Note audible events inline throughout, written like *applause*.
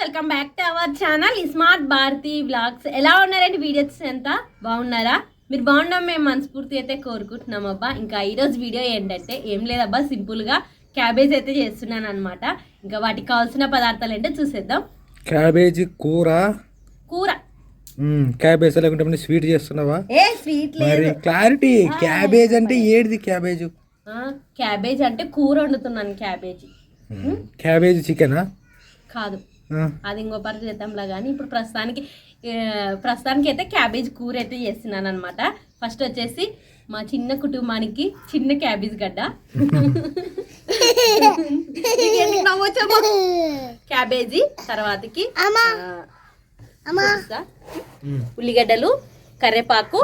Welcome back to our channel. Smart Bharati vlogs. ఎలా ఉన్నారండి? Videos ఎంత బాగున్నారా? మీరు బాగున్నాం మేము మనస్ఫూర్తి అయితే కోరుకుంటున్నాం అబ్బా ఇంకా ఈరోజు వీడియో ఏంటంటే ఏం లేదబ్బా సింపుల్గా క్యాబేజ్ అయితే చేస్తున్నాను అనమాట ఇంకా వాటికి కావాల్సిన పదార్థాలు ఏంటో చూసేద్దాం. క్యాబేజీ కూర. కూర. క్యాబేజ్ లేకుంటే స్వీట్ చేస్తున్నావా? ఏ స్వీట్ లేదు. క్లారిటీ క్యాబేజ్ అంటే ఏడిది క్యాబేజ్? క్యాబేజ్ అంటే కూర వండుతున్నాను క్యాబేజీ. క్యాబేజ్ చికెనా? కాదు. అది ఇంకో పరి చేద్దాంలా కానీ ఇప్పుడు ప్రస్తుతానికి ప్రస్తుతానికి అయితే క్యాబేజ్ కూర అయితే చేస్తున్నాను అనమాట ఫస్ట్ వచ్చేసి మా చిన్న కుటుంబానికి చిన్న క్యాబేజ్ గడ్డ? క్యాబేజీ తర్వాతకి. ఉల్లిగడ్డలు కరివేపాకు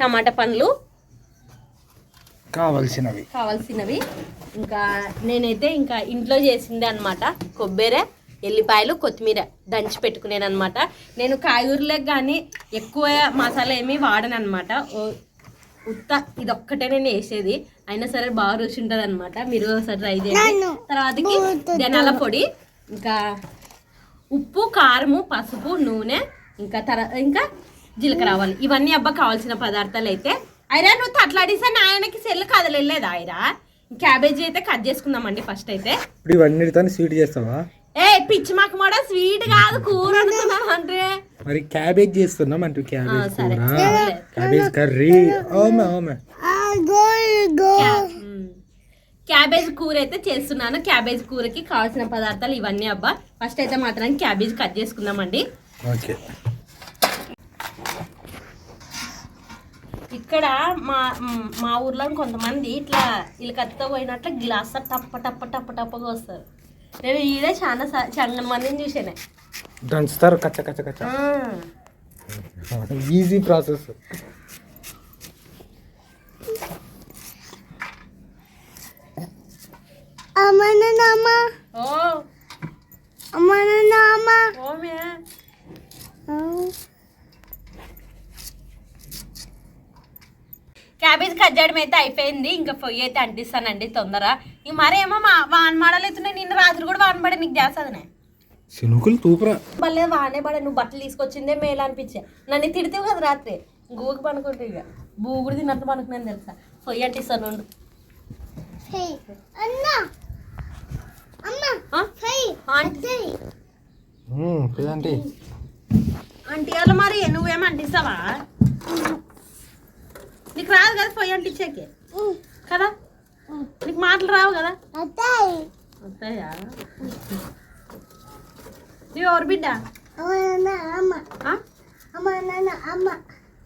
టమాటా పండ్లు. కావలసినవి. కావాల్సినవి. ఇంకా నేనైతే ఇంకా ఇంట్లో చేసిందే అనమాట కొబ్బరి ఎల్లిపాయలు కొత్తిమీర దంచి పెట్టుకునేది అనమాట నేను కాయగూరలకు కానీ ఎక్కువ మసాలా ఏమీ వాడను అనమాట ఉత్త ఇది ఒక్కటే నేను వేసేది. అయినా సరే బాగా రుచి ఉంటుంది అనమాట మీరు ఒకసారి ట్రై చేయండి. తర్వాతకి ధనాల పొడి ఇంకా ఉప్పు కారము పసుపు నూనె ఇంకా తర ఇంకా జీలకర్ర ఆవాలు. ఇవన్నీ అబ్బా కావాల్సిన పదార్థాలు అయితే అయిరా నువ్వు తట్లాడిసా నాయనకి సెల్ కదలలేదు అయిరా క్యాబేజీ అయితే కట్ చేసుకుందామండి ఫస్ట్ అయితే. ఇప్పుడు ఇవన్నిటితో స్వీట్ చేస్తావా? ఏ పిచ్చి మాకు కూడా స్వీట్ కాదు కూర వండుతున్నాం అంటే? మరి క్యాబేజ్ చేస్తున్నాం అంటూ క్యాబేజ్ సరే కూర క్యాబేజ్ కర్రీ. ఓమే ఓమే. క్యాబేజ్ కూర అయితే చేస్తున్నాను. క్యాబేజ్ కూరకి కావాల్సిన పదార్థాలు ఇవన్నీ అబ్బా. ఫస్ట్ అయితే మాత్రం క్యాబేజ్ కట్ చేసుకుందామండి. ఓకే. ఇక్కడ మా మ్, ఊర్లో కొంతమంది ఇట్లా వీళ్ళు కత్తితో పోయినట్లు గ్లాస్ టప్ప టప్ప టప్ప టప్పగా వస్తారు. నేను ఈడే చాలా సా- చాలా మందిని చూసానే దంచుతారు కచ్చ కచ్చ కచ్చ ఈజీ ప్రాసెస్ ఓ ఓమే క్యాబేజ్ కట్ చేయడం అయితే అయిపోయింది. ఇంకా పొయ్యి అయితే అంటిస్తానండి తొందర. ఈ మరేమో మా వాన మాడలేతున్నాయి నిన్న రాత్రి కూడా వాన పడే నీకు చేస్తుందనే శనుకులు తూపరా. మళ్ళీ వానే పడే నువ్వు బట్టలు తీసుకొచ్చిందే మేలు అనిపించే. నన్ను తిడితే కదా రాత్రి. గూకి పనుకుంటే ఇక. బూగుడు తిన్నట్టు పనుకున్నాను తెలుసా? పొయ్యి అంటిస్తాను? ఆంటీ. ఆంటీ. వాళ్ళ మరి నువ్వేం అంటిస్తావా? నీకు రాదు కదా పొయ్యి అంటించాకే కదా? నీకు మాటలు రావు కదా? వస్తాయా? నువ్వు ఎవరు బిడ్డ?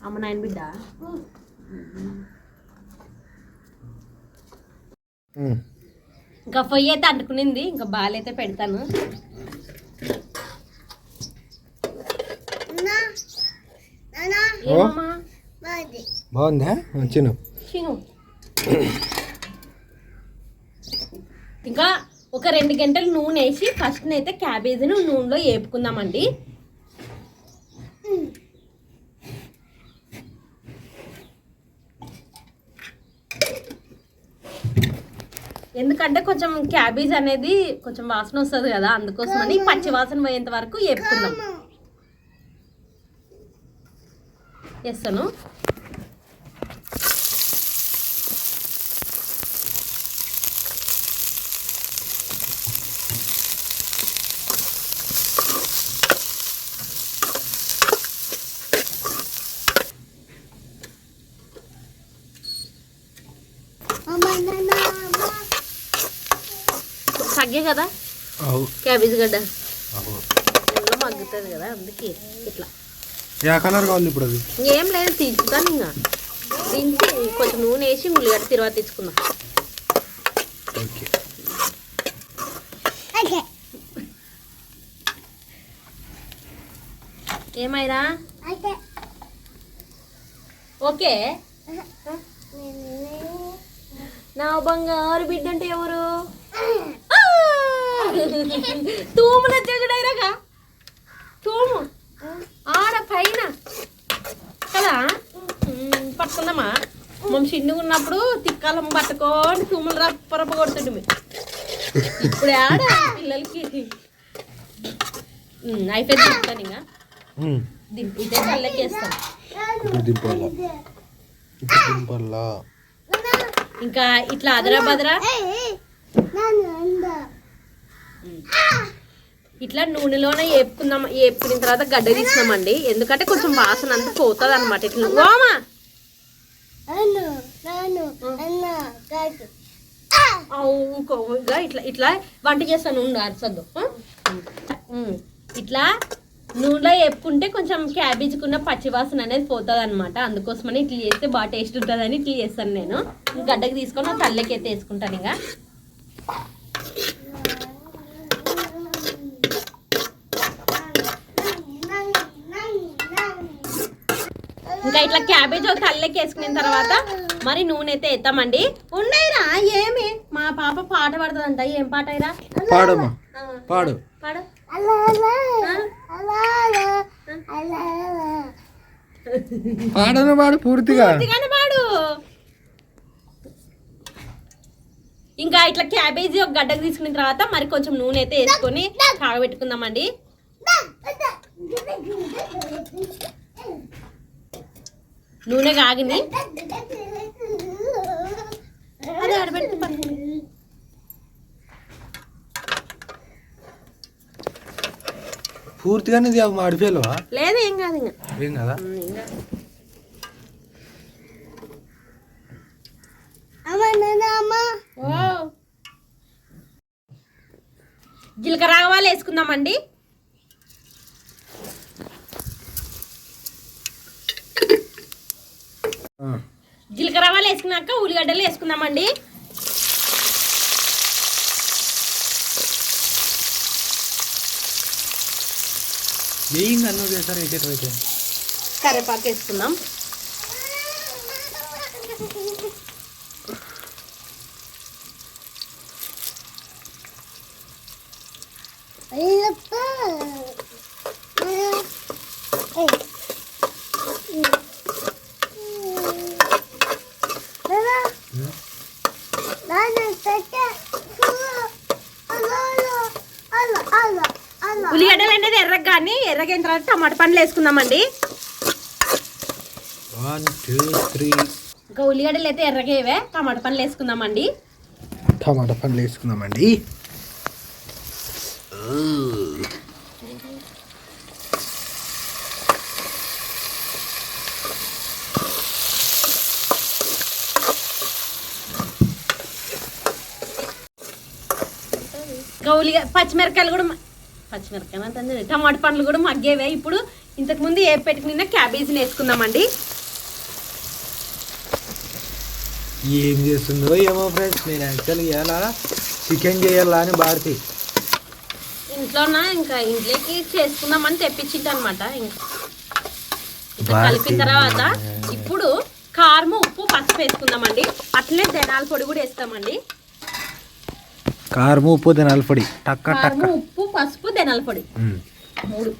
అమ్మ నాయన బిడ్డ? ఇంకా పొయ్యి అయితే అంటుకునింది ఇంకా బాలైతే పెడతాను. ఏమమ్మా? బాగుందా? చిన్న చిను ఇంకా ఒక రెండు గంటలు నూనె వేసి ఫస్ట్ అయితే క్యాబేజీని నూనెలో వేపుకుందామండి ఎందుకంటే కొంచెం క్యాబేజ్ అనేది కొంచెం వాసన వస్తుంది కదా అందుకోసమని పచ్చి వాసన పోయేంత వరకు వేపుకుందాం వేస్తాను కదా? క్యాబేజ్ గడ్డ. ఇందులో మగ్గుతుంది కదా అందుకే ఇట్లా. యా కలర్ కావాలి ఇప్పుడు అది. ఏం లేదు తీర్చుతాను ఇంకా. దించి కొంచెం నూనె వేసి ఉల్లిగడ్డ తిరువాత తెచ్చుకుందాం. ఓకే. ఏమైనా ఓకే. నా బంగారు బిడ్డ అంటే ఎవరు? *laughs* తూములు వచ్చేసాడైరాగా తూము. ఆడ పైన. కదా? పట్టుకుందామా? మనం చిన్నగా ఉన్నప్పుడు తిక్కాలం పట్టుకొని తూములు రప్ప రప్ప కొడుతుండే ఇప్పుడు ఆడ పిల్లలకి. ఉమ్, అయిపోయింది దింపుతాను ఇంకా. ఉమ్. దింపు ఇదే చల్లకి వేస్తాను ఇప్పుడు దింపాలా? ఇప్పుడు దింపాలా? ఇంకా ఇట్లా అదరా బదరా? ఇట్లా నూనెలోనే వేపుకుందాం వేపుకున్న తర్వాత గడ్డ తీసినామండి. ఎందుకంటే కొంచెం వాసన అంతా పోతుంది అనమాట ఇట్లా ఓమా ఇట్లా ఇట్లా వంట చేస్తాను అరసద్దు ఇట్లా నూనెలో వేపుకుంటే కొంచెం క్యాబేజీకి ఉన్న పచ్చి వాసన అనేది పోతుంది అనమాట అందుకోసమని ఇట్లా చేస్తే బాగా టేస్ట్ ఉంటుందని ఇట్లా చేస్తాను నేను. గడ్డకి తీసుకొని తల్లకి అయితే వేసుకుంటాను ఇక. ఇంకా ఇట్లా క్యాబేజ్ ఒక తల్లకి వేసుకున్న తర్వాత మరి నూనె అయితే ఎత్తామండి. ఉండయిరా ఏమి? మా పాప పాట పాడుతుందంట. ఏం పాట అయిరా? పాడమ్మా. పాడు. పాడు. పాడను పాడు పూర్తిగా. పాడు. ఇంకా ఇట్లా క్యాబేజీ ఒక గడ్డకు తీసుకున్న తర్వాత మరి కొంచెం నూనె అయితే వేసుకొని కాగబెట్టుకుందామండి. నూనె కాగింది. అదే ఆడబెట్టి పూర్తిగానే ఇది మాడిపోయావా లేదు ఏం కాదు ఇంకా. ఏం కదా. జీలకర్ర ఆవాలు వేసుకుందామండి. జీలకర్ర ఆవాలు వేసుకున్నాక ఉల్లిగడ్డలు వేసుకుందామండి. ఏం అన్నం చేస్తారు వేసేటైతే కరివేపాకు వేసుకుందాం. ఉల్లిగడ్డలు అనేది ఎర్రగా కానీ ఎర్రగైన తర్వాత టమాటా పండ్లు వేసుకుందామండి. వన్ టూ త్రీ ఇంకా ఉల్లిగడ్డలు అయితే ఎర్రగేవే టమాటా పండ్లు వేసుకుందామండి. టమాటా పండ్లు వేసుకుందామండి. ఉల్లిగ పచ్చిమిరకాయలు కూడా పచ్చిమిరకాయలు అంటే టమాటా పండ్లు కూడా మగ్గేవే. ఇప్పుడు ఇంతకు ముందు ఏ పెట్టుకున్న క్యాబేజీని వేసుకుందామండి ఏం చేస్తుందో ఏమో ఫ్రెండ్స్ నేను యాక్చువల్గా ఇవాళ చికెన్ చేయాలా అని భారతి. ఇంట్లోన ఇంకా ఇంట్లోకి చేసుకుందామని తెప్పించింది అనమాట ఇంకా. కలిపిన తర్వాత ఇప్పుడు కారం ఉప్పు పసుపు వేసుకుందామండి. అట్లనే ధనాల పొడి కూడా వేస్తామండి. కారం ఉప్పు తినాలి పొడి. టక్క టక్క. ఉప్పు పసుపు ధనాల పొడి. ఉమ్. మూడు.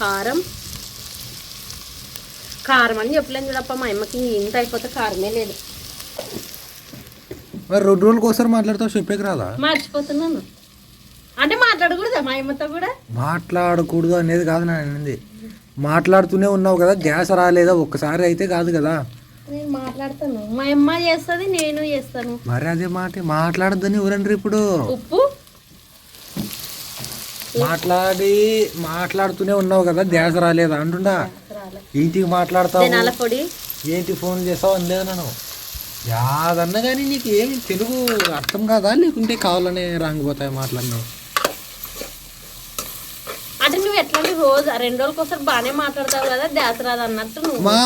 కారం. కారం అని చెప్పలేను చూడప్ప మా అమ్మకి ఇంత అయిపోతే కారమే లేదు. మరి రెండు రోజులకి ఒకసారి మాట్లాడతావు చెప్పేకి రాదా? మర్చిపోతున్నాను. అంటే మాట్లాడకూడదా మా అమ్మతో కూడా? మాట్లాడకూడదు అనేది కాదు నా అనేది. మాట్లాడుతూనే ఉన్నావు కదా గ్యాస్ రాలేదా? ఒక్కసారి అయితే కాదు కదా. నేను మాట్లాడతాను. మా అమ్మ చేస్తుంది నేను చేస్తాను. మరి అదే మాట మాట్లాడద్దని ఎవరంటారు ఇప్పుడు? ఉప్పు. మాట్లాడి మాట్లాడుతూనే ఉన్నావు కదా గ్యాస్ రాలేదా? అంటుండా. ఏంటికి మాట్లాడతావు? పొడి. ఏంటి ఫోన్ చేస్తావు? అని లేదు నన్ను యాదన్నా కానీ నీకు ఏమి తెలుగు అర్థం కాదా? లేకుంటే కావాలనే రాంగిపోతాయి మాట్లాడినావు. అంటే నువ్వు ఎట్లా రోజు రెండు రోజులకి ఒకసారి బాగానే మాట్లాడతావు కదా ధ్యాస రాదు అన్నట్టు నువ్వు. మా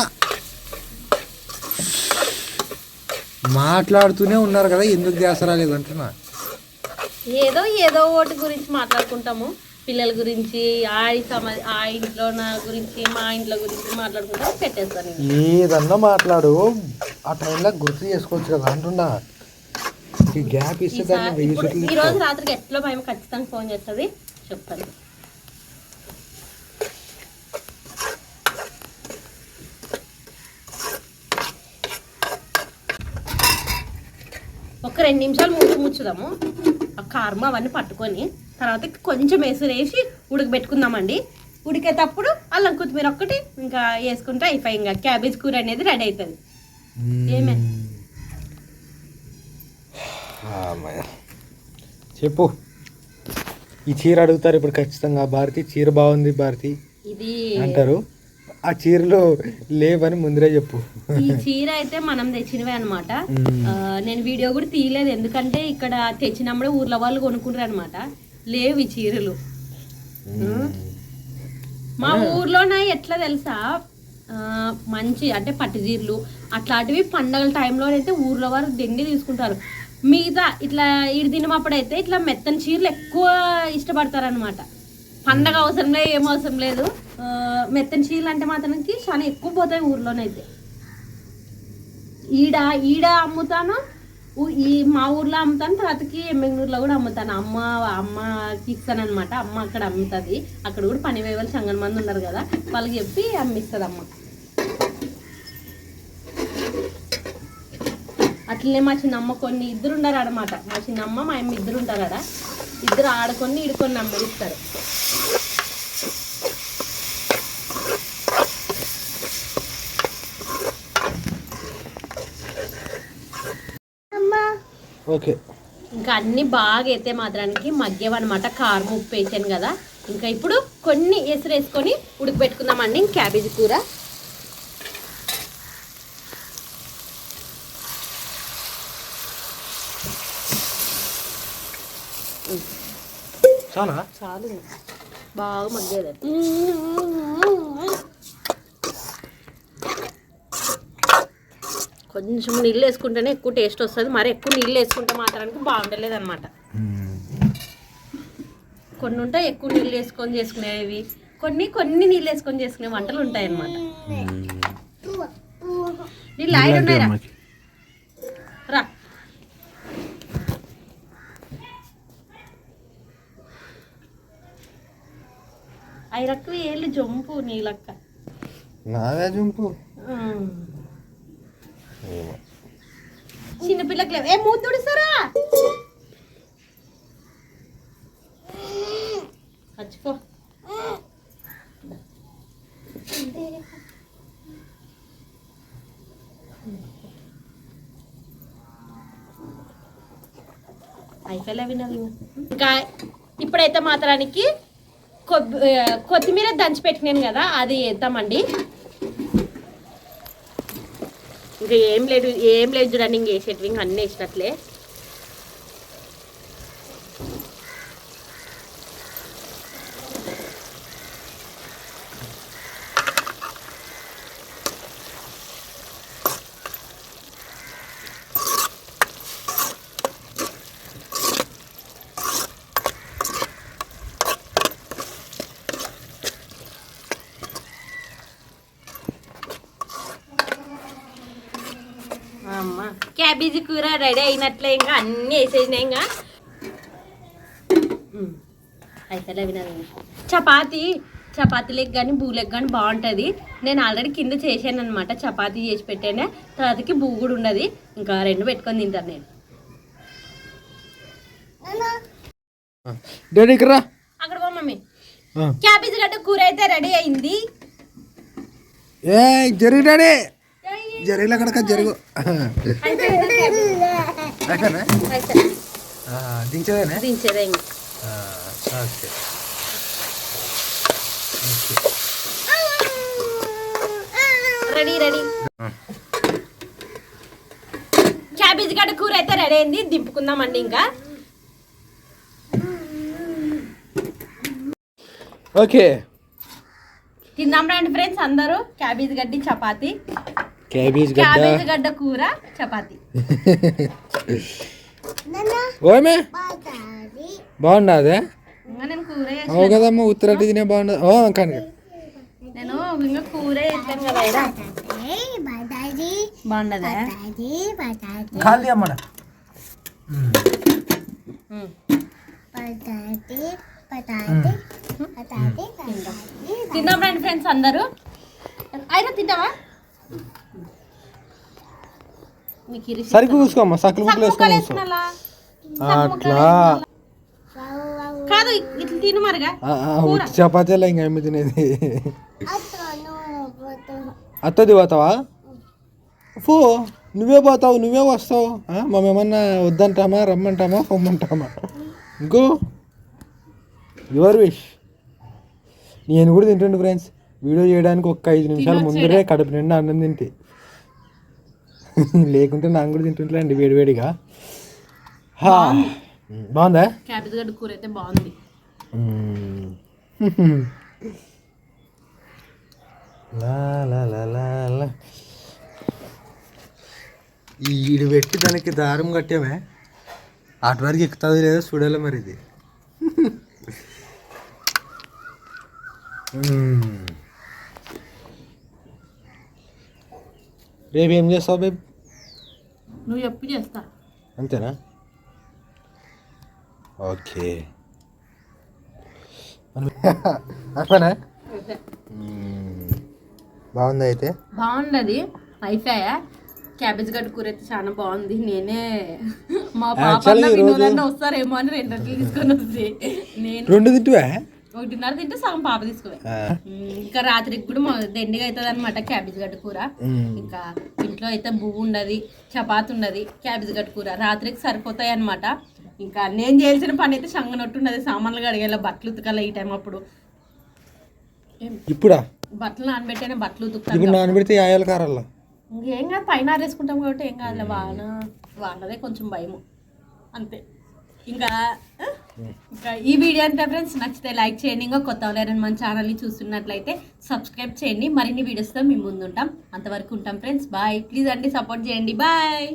మాట్లాడుతూనే ఉన్నారు కదా ఎందుకు గ్యాస్ రాలేదు అంటున్నా? ఏదో ఏదో ఒకటి గురించి మాట్లాడుకుంటాము. పిల్లల గురించి ఆ సమ ఆ ఇంట్లో నా గురించి మా ఇంట్లో గురించి మాట్లాడుకుంటా పెట్టేస్తాను నేను. ఏదన్నా మాట్లాడు. ఆ టైంలో గుర్తు చేసుకోవచ్చు కదా అంటున్నా. ఈ గ్యాప్ ఇస్తే దాన్ని వెయ్యి ఈ రోజు రాత్రికి ఎట్లా భయం? ఖచ్చితంగా ఫోన్ చేస్తుంది. చెప్తాను. రెండు నిమిషాలు మూసి ముచ్చుదాము. ఆ కారం అవన్నీ పట్టుకొని తర్వాత కొంచెం ఎసురు వేసి ఉడకబెట్టుకుందామండి. ఉడికేటప్పుడు అల్లం కొత్తిమీర ఒక్కటి ఇంకా వేసుకుంటే అయిపోయి ఇంకా క్యాబేజ్ కూర అనేది రెడీ అవుతుంది ఏమే? చెప్పు. ఈ చీర అడుగుతారు ఇప్పుడు ఖచ్చితంగా భారతి. చీర బాగుంది భారతి ఇది అంటారు. ఆ చీరలో లేవని ముందరే చెప్పు. ఈ చీర అయితే మనం తెచ్చినవే అనమాట. నేను వీడియో కూడా తీయలేదు. ఎందుకంటే ఇక్కడ తెచ్చినప్పుడే ఊర్లో వాళ్ళు కొనుక్కుంటారు అనమాట లేవు ఈ చీరలు. మా ఊర్లోన ఎట్లా తెలుసా? మంచి అంటే పట్టు చీరలు అట్లాంటివి పండగల టైంలో అయితే ఊర్లో వారు దిండి తీసుకుంటారు. మిగతా ఇట్లా ఇడి దినమప్పుడు అయితే ఇట్లా మెత్తని చీరలు ఎక్కువ ఇష్టపడతారు అనమాట పండగ అవసరం లేదు ఏం అవసరం లేదు. మెత్తని చీరలు అంటే మాత్రానికి చాలా ఎక్కువ పోతాయి ఊర్లోనైతే. ఈడ ఈడ అమ్ముతాను ఈ మా ఊర్లో అమ్ముతాను తర్వాతకి బెంగళూరులో కూడా అమ్ముతాను. అమ్మ అమ్మకి ఇస్తాను అనమాట అమ్మ అక్కడ అమ్ముతుంది. అక్కడ కూడా పని వేయవాలి సంగన మంది ఉన్నారు కదా వాళ్ళకి చెప్పి అమ్మిస్తుంది అమ్మ అట్లనే మా చిన్నమ్మ కొన్ని ఇద్దరు ఉన్నారు అనమాట మా చిన్నమ్మ మా అమ్మ ఇద్దరు ఉంటారు ఇద్దరు ఆడుకొని ఇడుకొని అమ్మడిస్తారు ఓకే. ఇంకా అన్ని బాగా అయితే మాత్రానికి మగ్గేవన్నమాట కారం ఉప్పు వేసాను కదా. ఇంకా ఇప్పుడు కొన్ని ఎసురు వేసుకొని ఉడకబెట్టుకుందామండి. క్యాబేజీ కూర. చాలా చాలు. బాగా మగ్గేది కొంచెం నీళ్ళు వేసుకుంటేనే ఎక్కువ టేస్ట్ వస్తుంది. మరి ఎక్కువ నీళ్ళు వేసుకుంటే మాత్రానికి బాగుండలేదు అనమాట కొన్ని ఉంటాయి ఎక్కువ నీళ్ళు వేసుకొని చేసుకునేవి. కొన్ని కొన్ని నీళ్ళు వేసుకొని చేసుకునే వంటలు ఉంటాయి అన్నమాట నీళ్ళు ఆయిల్ ఉన్నాయిరా రా. ఐరక్కు ఏళ్ళు జంపు నీలక్క నాదే జంపు. చిన్నపిల్లకి లేవు. ఏ మూత తుడుస్తారా? మర్చిపో అయిపోలే వినాలి ఇంకా ఇప్పుడైతే మాత్రానికి కొబ్బి కొత్తిమీర దంచి పెట్టినాను కదా అది వేద్దామండి. ఇంకా ఏం లేదు ఏం లేదు చూడండి ఇంక వేసేటివి అన్నీ వేసినట్లే అమ్మ క్యాబేజీ కూర రెడీ అయినట్లే ఇంకా అన్నీ వేసేసినాయి ఇంకా. అయితే వినాలి చపాతి చపాతీలకు కానీ బూలకు కానీ బాగుంటుంది. నేను ఆల్రెడీ కింద చేశాను అనమాట చపాతీ చేసి పెట్టానే. తర్వాతకి బూ కూడా ఉండదు ఇంకా రెండు పెట్టుకొని తింటాను నేను. అక్కడ పో మమ్మీ. ఆ. క్యాబేజీ గడ్డ కూర అయితే రెడీ అయింది. ఏ జరుగులు అక్కడ జరుగు. దించేదేనా దించేదే ఇంకా ఓకే. Ready ready. క్యాబేజీ గడ్డ కూర అయితే రెడీ అయింది. దింపుకుందామండి ఇంకా. ఓకే. తిందాం రండి ఫ్రెండ్స్ అందరూ. క్యాబేజీ గడ్డి చపాతి. క్యాబేజ్ గడ్డ. క్యాబేజీ గడ్డ కూర చపాతి. ఓమే బాగుండా అదే ఇంకా నేను కూర చేసిన. అవు కదమ్మా ఉత్తరటి తినే బాగుండదు. ఓ కానీ నేను ఇంకా కూర చేస్తాను కదా ఈడ. బాగుండదా? ఖాళీ అమ్మడ. రండి ఫ్రెండ్స్ అందరూ. అయినా తింటావా? సరిగ్గా చూసుకోమ్మా సక్కలు ముక్కలు వేసుకొని అట్లా. కాదు ఇట్లా తిను మరిగా. చపాతీలో ఇంకా ఏమి తినేది? అత్తది పోతావా? ఫో నువ్వే పోతావు నువ్వే వస్తావు. ఆ, మమ్మేమన్నా వద్దంటామా రమ్మంటామా పొమ్మంటామా? ఇంకో. Your wish. నేను కూడా తింటుండే ఫ్రెండ్స్ వీడియో చేయడానికి ఒక్క ఐదు నిమిషాలు ముందరే కడుపు నిండా అన్నం తింటే. *laughs* లేకుంటే నాకు కూడా తింటుంటలేండి వేడివేడిగా. హా. బాగుందా? క్యాబేజ్ గడ్డ కూర అయితే బాగుంది. ఈడు పెట్టి దానికి దారం కట్టామే అటు వరకు ఎక్కుతుంది లేదో చూడాలి మరి ఇది. రేపు ఏం చేస్తావు బేబ్? నువ్వు చెప్పు చేస్తా. అంతేనా? ఓకే. అట్లనా? అయితే. బాగుంది అయితే? బాగున్నది అయిపోయా? క్యాబేజ్ గడ్డ కూర అయితే చాలా బాగుంది. నేనే మా పాప వినోదన్న వస్తారేమో అని రెండు రొట్టెలు తీసుకొని వస్తే. నేను రెండు తింటువా? ఒకటిన్నర తింటే సగం పాప తీసుకోవే ఇంకా రాత్రికి కూడా మా దండిగా అవుతుంది అనమాట క్యాబేజ్ గడ్డ కూర. ఇంకా ఇంట్లో అయితే పువ్వు ఉండదు చపాతి ఉన్నది క్యాబేజ్ గడ్డ కూర. రాత్రికి సరిపోతాయి అనమాట ఇంకా నేను చేయాల్సిన పని అయితే సంగనొట్టు ఉన్నది సామాన్లు కడిగేలా బట్టలు ఉతకాలి ఈ టైం అప్పుడు. ఇప్పుడా? బట్టలు నానబెట్టేనే బట్టలు ఉతుకుతాను నానబెడితే ఆయాలు ఇంకేం కాదు పైన ఆరేసుకుంటాం కాబట్టి ఏం కాదులే వాన వానదే కొంచెం భయము. అంతే. ఇంకా ఇంకా ఈ వీడియో అంతా ఫ్రెండ్స్ నచ్చితే లైక్ చేయండి. ఇంకా కొత్త వాళ్ళని మన ఛానల్ని చూస్తున్నట్లయితే సబ్స్క్రైబ్ చేయండి. మరిన్ని వీడియోస్తో మేము ముందు ఉంటాం. అంతవరకు ఉంటాం ఫ్రెండ్స్ బాయ్ ప్లీజ్ అండి సపోర్ట్ చేయండి. బాయ్